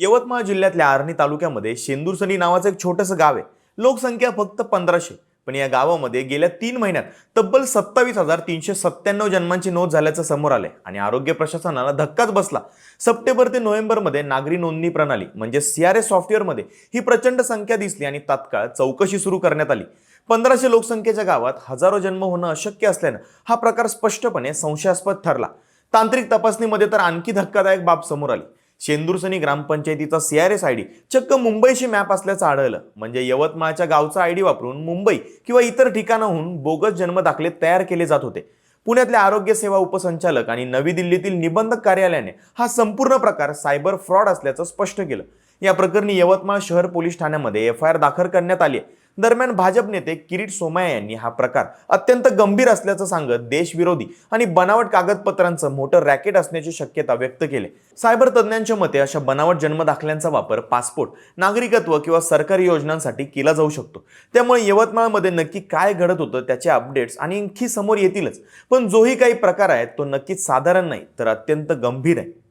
यवतमाळ जिल्ह्यातल्या आर्णी तालुक्यामध्ये शेंदूरसनी नावाचं एक छोटंसं गाव आहे. लोकसंख्या फक्त पंधराशे. पण या गावामध्ये गेल्या तीन महिन्यात तब्बल सत्तावीस हजार तीनशे सत्त्याण्णव जन्मांची नोंद झाल्याचं समोर आले आणि आरोग्य प्रशासनाला धक्काच बसला. सप्टेंबर ते नोव्हेंबरमध्ये नागरी नोंदणी प्रणाली म्हणजे सी आर एस सॉफ्टवेअरमध्ये ही प्रचंड संख्या दिसली आणि तात्काळ चौकशी सुरू करण्यात आली. पंधराशे लोकसंख्येच्या गावात हजारो जन्म होणं अशक्य असल्यानं हा प्रकार स्पष्टपणे संशयास्पद ठरला. तांत्रिक तपासणीमध्ये तर आणखी धक्कादायक बाब समोर आली. शेंदूरसनी ग्रामपंचायतीचा C R S I D चक्क मुंबईशी मॅप असल्याचं आढळलं. म्हणजे यवतमाळच्या गावचा आय डी वापरून मुंबई किंवा इतर ठिकाणाहून बोगस जन्म दाखले तयार केले जात होते. पुण्यातल्या आरोग्य सेवा उपसंचालक आणि नवी दिल्लीतील निबंधक कार्यालयाने हा संपूर्ण प्रकार सायबर फ्रॉड असल्याचं स्पष्ट केलं. या प्रकरणी यवतमाळ शहर पोलीस ठाण्यामध्ये एफ आय आर दाखल करण्यात आली आहे. दरम्यान भाजप नेते किरीट सोमय्या यांनी हा प्रकार अत्यंत गंभीर असल्याचं सांगत देशविरोधी आणि बनावट कागदपत्रांचं मोठं रॅकेट असण्याची शक्यता व्यक्त केली. सायबर तज्ज्ञांच्या मते अशा बनावट जन्मदाखल्यांचा वापर पासपोर्ट नागरिकत्व किंवा सरकारी योजनांसाठी केला जाऊ शकतो. त्यामुळे यवतमाळमध्ये नक्की काय घडत होतं त्याचे अपडेट्स आणि आणखी समोर येतीलच. पण जोही काही प्रकार आहे तो नक्कीच साधारण नाही तर अत्यंत गंभीर आहे.